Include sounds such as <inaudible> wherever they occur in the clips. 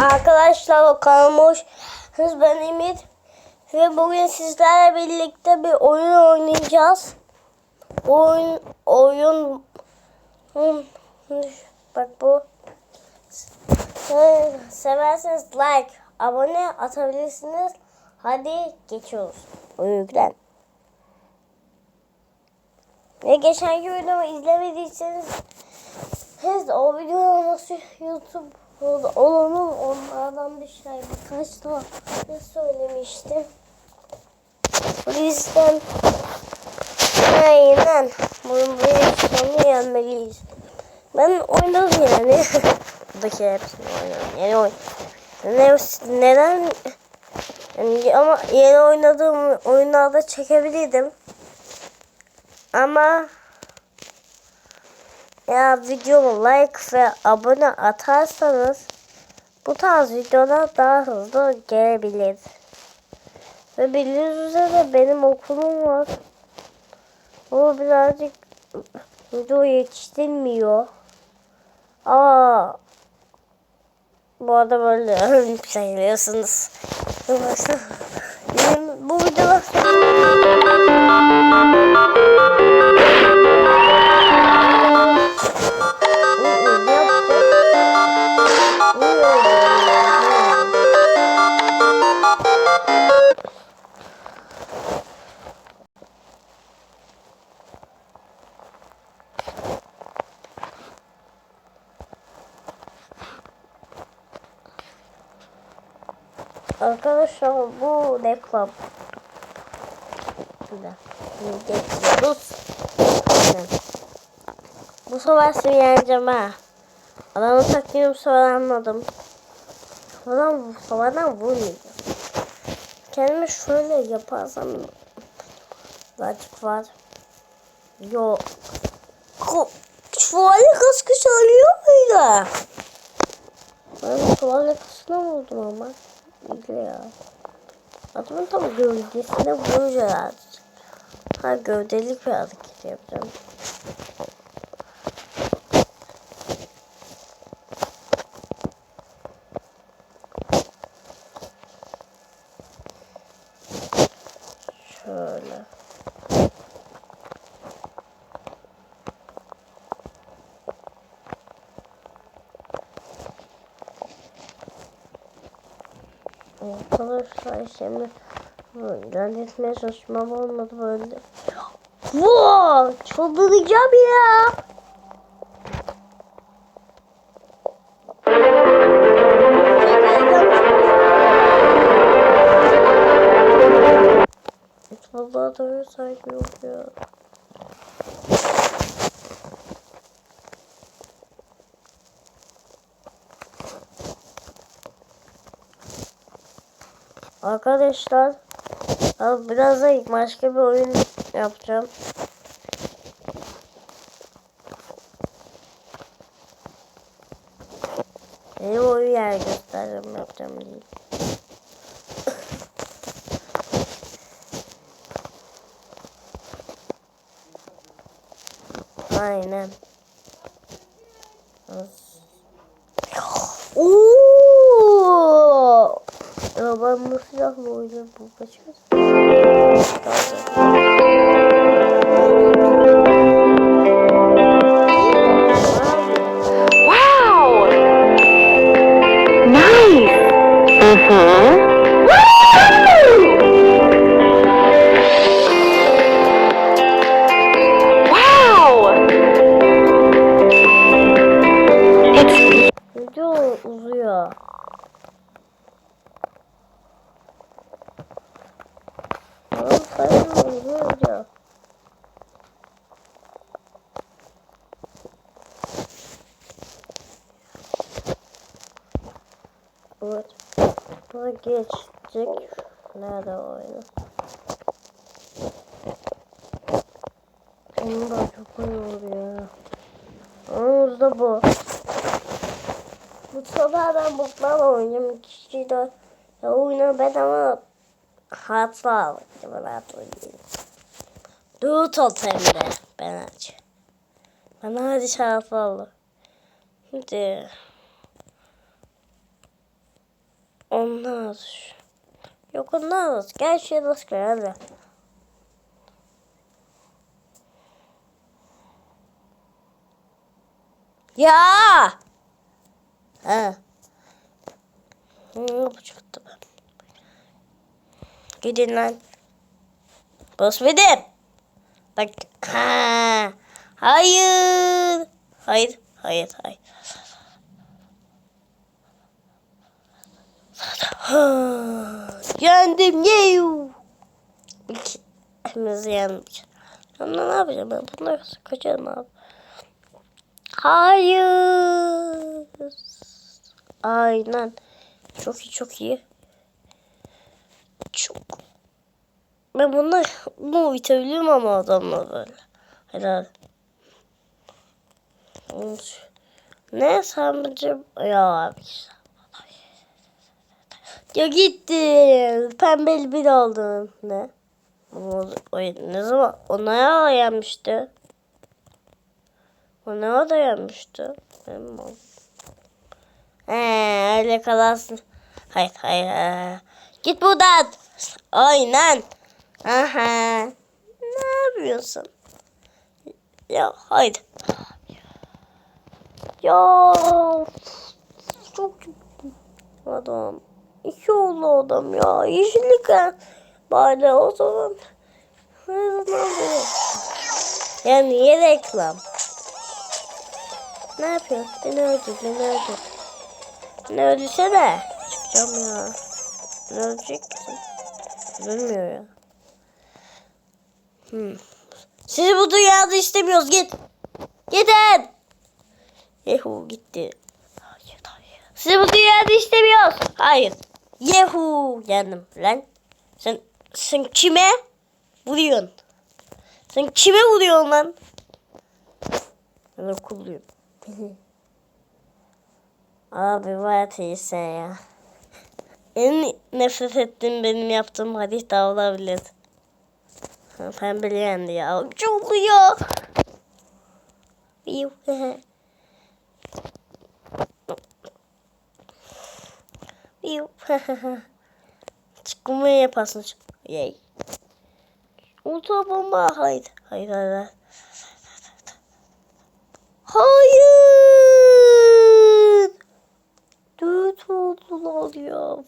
Arkadaşlar kanalıma hoş. Ben Emir. Ve bugün sizlerle birlikte bir oyun oynayacağız. Oyun oyun bak bu severseniz like abone atabilirsiniz. Hadi geçiyoruz. Oyun Ve geçenki videomu izlemediyseniz siz o videoyu nasıl YouTube olanın onlardan bir şey birkaç daha ne söylemiştim. O yüzden aynen bunun bir sonu yenmeliyiz. Ben oynadım yani. <laughs> Buradaki hepsini oynadım. Yeni oyun. Ne, neden? Yani ama yeni oynadığım oyunlarda çekebilirdim. Ama eğer videoma like ve abone atarsanız bu tarz videolar daha hızlı gelebilir. Ve bildiğiniz üzere benim okulum var. O birazcık video yetiştirmiyor. Aa, bu arada böyle sayılıyorsunuz. <laughs> Arkadaşlar bu reklam. Şimdi geçiyoruz. Bu sefer seni yeneceğim ha. Taktiğini bu sefer anladım. Bu seferden vurmayacağım. Kendimi şöyle yaparsam birazcık var. Yok. Şövalye kaskı çalıyor muydu? Ben şövalye kaskına vurdum ama. Ya. Adamın tam gövdesine vuracağız. Ha gövdelik bir hareket yapacağım. Şöyle. Arkadaşlar şimdi Lanet çalışmam olmadı böyle. Wow! Çıldıracağım ya. Vallahi doğru saygı yok ya. Arkadaşlar biraz da başka bir oyun yapacağım. Yeni oyun yer göstereceğim yapacağım değil. Aynen. Ooo! Ya ben bu silahla oynarım Video. Evet. Buna geçecek. Nerede oyunu? Onun da çok iyi ya. Onun da bu. Bu sefer ben buklarla oynayacağım. Kişi de oyunu ben ama hatla aldım sonra rahat oynayayım. Loot ol Emre. Ben aç. Bana hadi şarap olur. Şimdi. Onlar. Yok onlar. Gel şuraya nasıl hadi. Ya! Ha. Ne yapacaktım? Gidin lan. Benim. Bak. Ha. Hayır. Hayır. Hayır. Hayır. Ha, <sighs> Yendim. Yeyu. Hepimiz yendik. Sonra ne yapacağım ben? Bunları kaçarım abi. Hayır. Aynen. Çok iyi çok iyi. Çok. Ben bunu bu bitebilirim ama adamla böyle. Helal. Ne sanırım ya abi. Ya gitti. Pembeli bir oldum. Ne? O, ne zaman? O ne yenmişti? O ne da yenmişti? Benim. He, öyle kalarsın. Hayır, hayır. Git buradan. Aynen. Aha. Ne yapıyorsun? Ya haydi. Ya çok adam. İki oldu adam ya. Yeşillik ha. bari o zaman. Her zaman böyle. Ya niye reklam? Ne yapıyor? Beni öldür, beni öldür. Beni öldürsene. Çıkacağım ya. Ne ölecek misin? Ölmüyor ya. Sizi bu dünyada istemiyoruz. Git. Gidin. Yehu gitti. Hayır, hayır. Sizi bu dünyada istemiyoruz. Hayır. Yehu. Yendim lan. Sen, sen kime vuruyorsun? Sen kime vuruyorsun lan? Ben okulluyum. <laughs> Abi var ya sen ya. En nefret ettiğim benim yaptığım hadis de olabilir. Ha, Pembeli yendi ya. Çok oluyor. Çıkma yaparsın. Yay. Ultra bomba. Hayır. Hayır hayır. hayır. Dört oldular ya.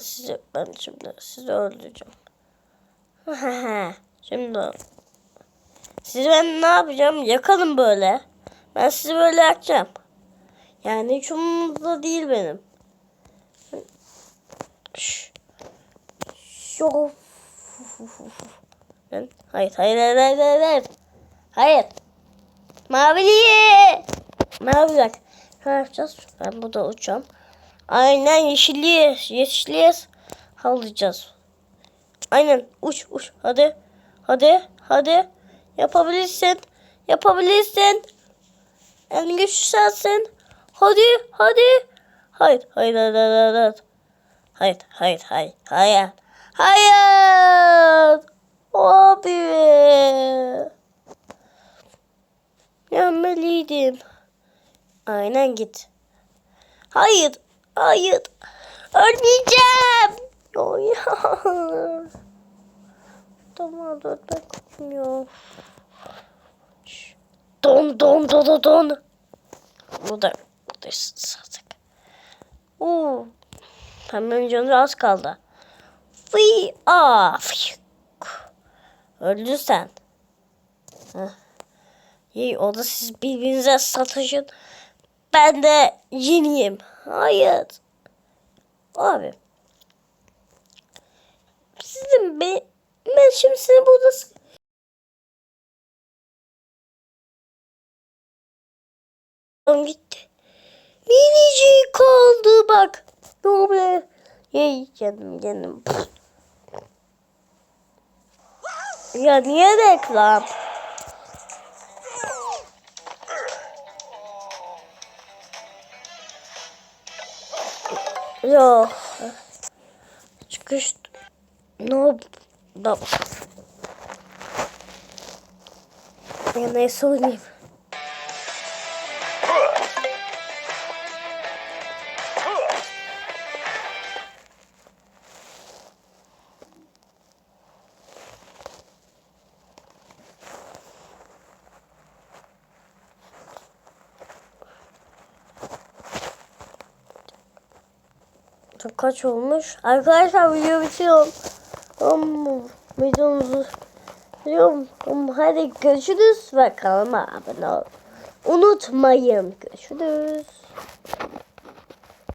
Sizi ben şimdi sizi öldüreceğim. <laughs> şimdi sizi ben ne yapacağım? Yakalım böyle. Ben sizi böyle yakacağım. Yani hiç umurumda değil benim. Şof. Hayır, hayır, hayır, hayır, hayır, hayır. Maviliye. Mavi bak. Ne yapacağız? Ben burada uçacağım. Aynen yeşilliye. Yeşilliye alacağız. Aynen uç uç hadi. Hadi hadi. Yapabilirsin. Yapabilirsin. En güçlü sensin. Hadi hadi. Hayır hayır hayır hayır. Hayır hayır hayır hayır. Hayır. hayır. Abi. Yenmeliydim. Aynen git. Hayır. Hayır. Ölmeyeceğim. Oh <laughs> ya. Tamam dur ben kaçmıyor. Don don don don don. Bu da bu da sattık. Oo. Pembenin canı az kaldı. Fıy. Aa. Fıy. Öldün sen. Heh. İyi o da siz birbirinize sataşın. Ben de yeniyim. Hayır. Abi. Sizin be ben şimdi seni burada Tamam gitti. Minicik kaldı bak. Ne oluyor? Yey kendim kendim. Ya niye reklam? Yok. Çıkış. No. Baba. Ben ne söyleyeyim? kaç olmuş? Arkadaşlar video bitiyor. Um, videomuzu biliyorum. Um, hadi görüşürüz ve kanalıma abone ol. Unutmayın. Görüşürüz.